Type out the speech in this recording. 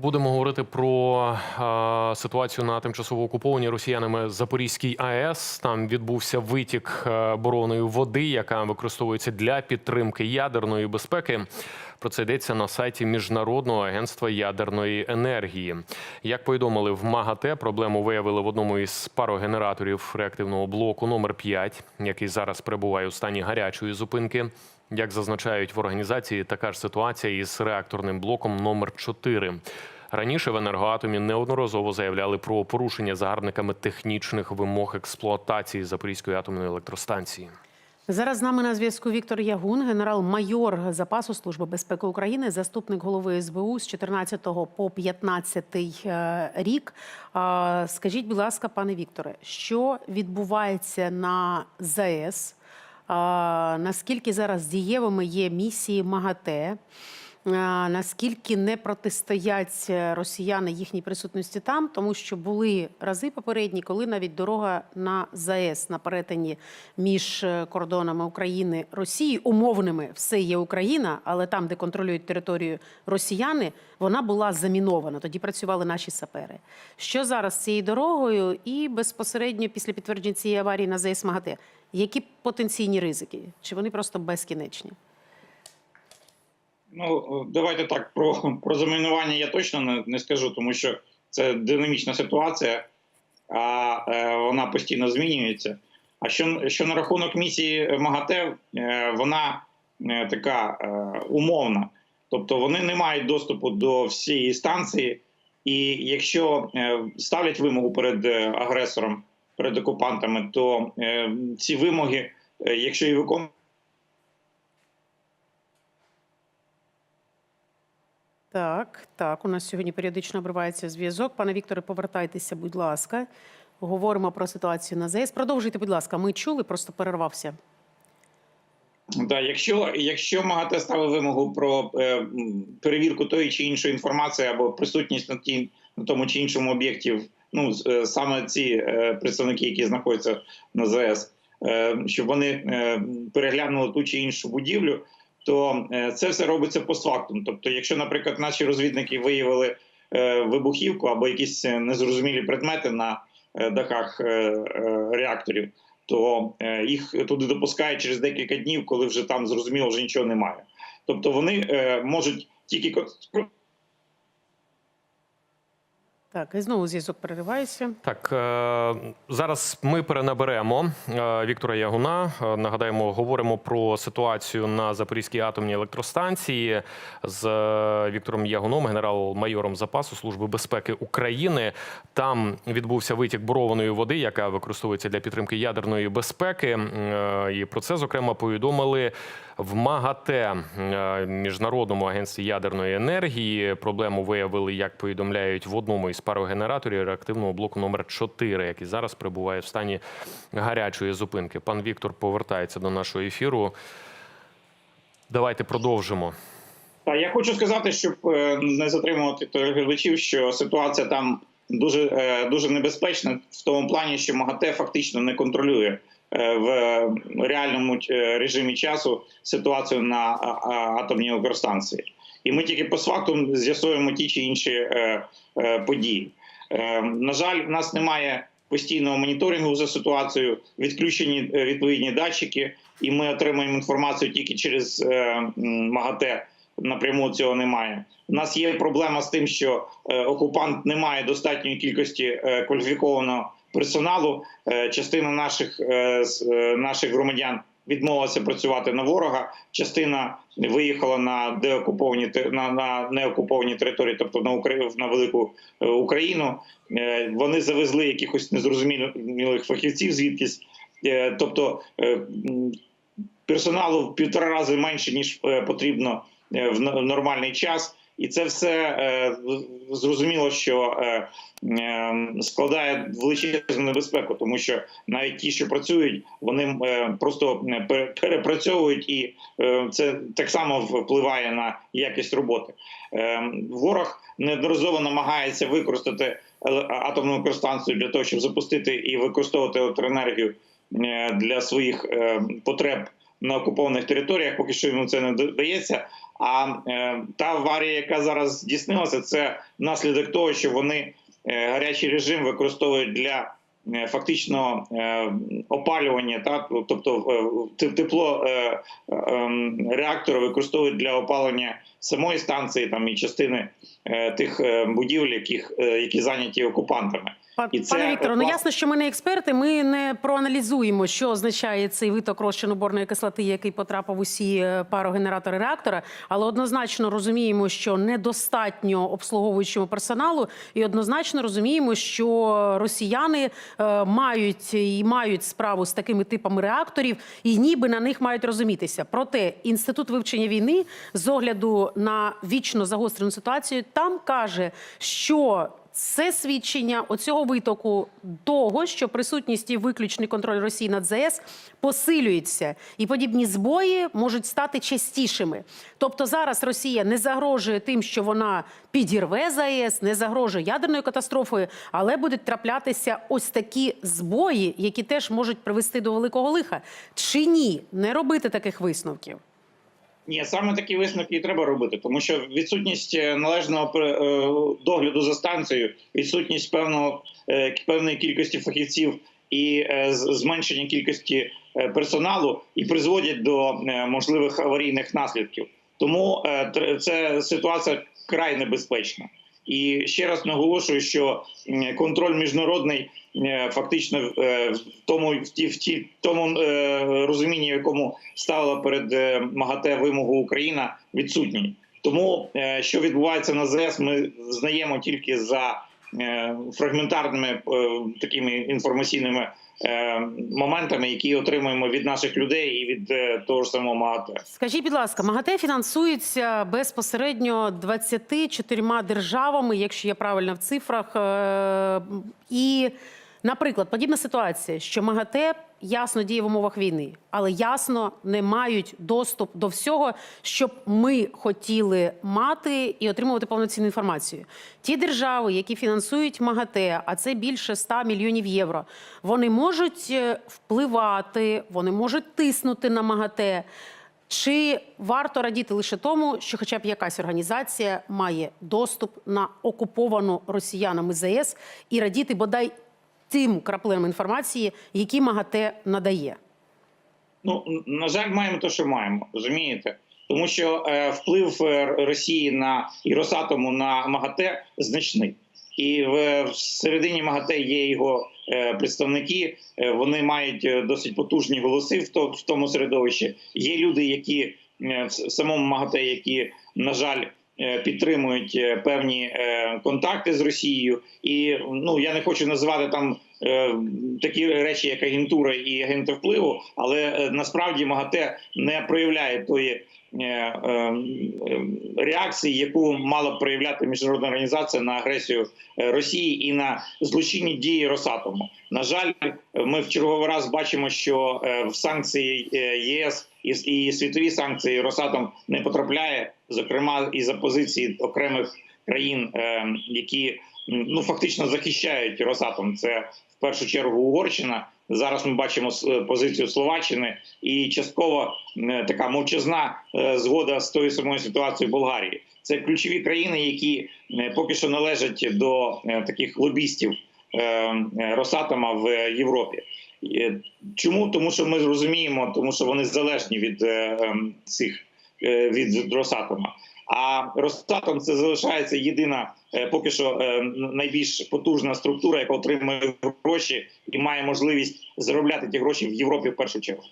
Будемо говорити про е, ситуацію на тимчасово окупованій росіянами Запорізькій АЕС. Там відбувся витік е, боронної води, яка використовується для підтримки ядерної безпеки. Про це йдеться на сайті Міжнародного агентства ядерної енергії. Як повідомили в МАГАТЕ, проблему виявили в одному із парогенераторів реактивного блоку номер 5 який зараз перебуває у стані гарячої зупинки. Як зазначають в організації, така ж ситуація із реакторним блоком номер 4 Раніше в енергоатомі неодноразово заявляли про порушення загарбниками технічних вимог експлуатації Запорізької атомної електростанції. Зараз з нами на зв'язку Віктор Ягун, генерал-майор запасу Служби безпеки України, заступник голови СБУ з 14 по 15 е, рік. Скажіть, будь ласка, пане Вікторе, що відбувається на ЗАЕС? Наскільки зараз дієвими є місії МАГАТЕ? Наскільки не протистоять росіяни їхній присутності там, тому що були рази попередні, коли навіть дорога на ЗАЕС на перетині між е, кордонами України Росії умовними все є Україна, але там, де контролюють територію росіяни, вона була замінована. Тоді працювали наші сапери. Що зараз з цією дорогою, і безпосередньо після підтвердження цієї аварії на ЗАЕС МАГАТЕ, які потенційні ризики? Чи вони просто безкінечні? Ну, давайте так, про, про замінування я точно не, не скажу, тому що це динамічна ситуація, а е, вона постійно змінюється. А що, що на рахунок місії МАГАТЕ, е, вона е, така е, умовна. Тобто вони не мають доступу до всієї станції, і якщо е, ставлять вимогу перед е, агресором, перед окупантами, то е, ці вимоги, е, якщо і виконують, Так, так, у нас сьогодні періодично обривається зв'язок. Пане Вікторе, повертайтеся, будь ласка. Говоримо про ситуацію на ЗАЕС. Продовжуйте, будь ласка. Ми чули, просто перервався. Да, якщо, якщо МАГАТЕ ставить вимогу про е, перевірку тої чи іншої інформації або присутність на ті на тому чи іншому об'єкті, ну е, саме ці е, представники, які знаходяться на ЗАЕС, е, щоб вони е, переглянули ту чи іншу будівлю, то е, це все робиться постфактум. Тобто, якщо, наприклад, наші розвідники виявили е, вибухівку або якісь е, незрозумілі предмети на дахах реакторів то їх туди допускають через декілька днів, коли вже там зрозуміло вже нічого немає. Тобто вони можуть тільки Так, і знову зв'язок переривається. Так е, зараз ми перенаберемо е, Віктора Ягуна. Е, Нагадаємо, говоримо про ситуацію на Запорізькій атомній електростанції з Віктором Ягуном, генерал-майором запасу Служби безпеки України. Там відбувся витік борованої води, яка використовується для підтримки ядерної безпеки. І про це зокрема повідомили в МАГАТЕ міжнародному агентстві ядерної енергії. Проблему виявили, як повідомляють, в одному із парогенераторів реактивного блоку номер 4 який зараз перебуває в стані гарячої зупинки. Пан Віктор повертається до нашого ефіру. Давайте продовжимо. Та я хочу сказати, щоб е, не затримувати телеглядачів, що ситуація там дуже е, дуже небезпечна в тому плані, що МАГАТЕ фактично не контролює е, в реальному режимі часу ситуацію на атомній електростанції. І ми тільки по факту з'ясуємо ті чи інші е, е, події. Е, на жаль, в нас немає постійного моніторингу за ситуацією, відключені відповідні датчики, і ми отримуємо інформацію тільки через МАГАТЕ. Напряму цього немає. У нас є проблема з тим, що окупант не має достатньої кількості кваліфікованого персоналу. Частина наших, наших громадян відмовилася працювати на ворога. Частина виїхала на деокуповані на, на неокуповані території, тобто на Украї- на велику е, Україну. Е, Вони завезли якихось незрозумілих фахівців звідкись. Е, Тобто персоналу в півтора рази менше ніж потрібно в нормальний час. І це все е, зрозуміло, що е, е, складає величезну небезпеку, тому що навіть ті, що працюють, вони е, просто пере- перепрацьовують, і е, це так само впливає на якість роботи. Е, Ворог неодноразово намагається використати атомну електростанцію для того, щоб запустити і використовувати електроенергію для своїх е, потреб на окупованих територіях. Поки що йому це не вдається. А е, та аварія, яка зараз здійснилася, це наслідок того, що вони е, гарячий режим використовують для е, фактично опалювання, так тобто тепло реактора використовують для опалення самої станції, там і частини е, тих е, будівель, яких е, які зайняті окупантами. І це Пане Вікторе, ну ясно, що ми не експерти. Ми не проаналізуємо, що означає цей виток розчину борної кислоти, який потрапив усі парогенератори реактора. Але однозначно розуміємо, що недостатньо обслуговуючому персоналу, і однозначно розуміємо, що росіяни е, мають і мають справу з такими типами реакторів, і ніби на них мають розумітися. Проте інститут вивчення війни з огляду на вічно загострену ситуацію там каже, що це свідчення оцього витоку того, що присутність і виключний контроль Росії над ЗАЕС посилюється, і подібні збої можуть стати частішими. Тобто зараз Росія не загрожує тим, що вона підірве ЗАЕС, не загрожує ядерною катастрофою, але будуть траплятися ось такі збої, які теж можуть привести до великого лиха. Чи ні, не робити таких висновків? Ні, саме такі висновки і треба робити, тому що відсутність е, належного е, догляду за станцією, відсутність певного е, певної кількості фахівців і зменшення кількості персоналу і призводять до можливих аварійних наслідків. Тому це ситуація край небезпечна. І ще раз наголошую, що контроль міжнародний фактично е, в тому в ті, в ті тому е, розумінні, в якому ставила перед е, МАГАТЕ вимогу Україна, відсутній. Тому що відбувається на ЗС, ми знаємо тільки за фрагментарними такими інформаційними моментами, які отримуємо від наших людей і від е, того ж самого МАГАТЕ. Скажіть, будь ласка, МАГАТЕ фінансується безпосередньо 24 державами, якщо я правильно в цифрах. Е, І, наприклад, подібна ситуація, що МАГАТЕ ясно діє в умовах війни, але ясно не мають доступ до всього, щоб ми хотіли мати і отримувати повноцінну інформацію. Ті держави, які фінансують МАГАТЕ, а це більше 100 мільйонів євро, вони можуть е, впливати, вони можуть тиснути на МАГАТЕ. Чи варто радіти лише тому, що хоча б якась організація має доступ на окуповану росіянами ЗАЕС і радіти бодай тим краплинам інформації, які МАГАТЕ надає? Ну на жаль, маємо те, що маємо, розумієте? Тому що е, вплив е, Росії на і Росатому на МАГАТЕ значний, і в, середині МАГАТЕ є його е, представники. Е, вони мають досить потужні голоси в, то, в тому середовищі. Є люди, які в самому МАГАТЕ, які на жаль. Е, Підтримують е, певні е, контакти з Росією, і ну я не хочу називати там такі речі, як агентура і агенти впливу, але насправді МАГАТЕ не проявляє тої реакції, яку мала б проявляти міжнародна організація на агресію Росії і на злочинні дії Росатому. На жаль, ми в черговий раз бачимо, що в санкції ЄС і, і світові санкції Росатом не потрапляє, зокрема і за позиції окремих країн, е, які ну фактично захищають Росатом. Це в першу чергу Угорщина. Зараз ми бачимо позицію Словаччини і частково така мовчазна е, згода з тою самою ситуацією Болгарії. Це ключові країни, які поки що належать до е, таких лобістів Росатома в Європі. Чому? Тому що ми розуміємо, тому що вони залежні від е, ем, цих е, від Росатома. А Росатом це залишається єдина е, поки що найбільш потужна структура, яка отримує гроші і має можливість заробляти ті гроші в Європі в першу чергу.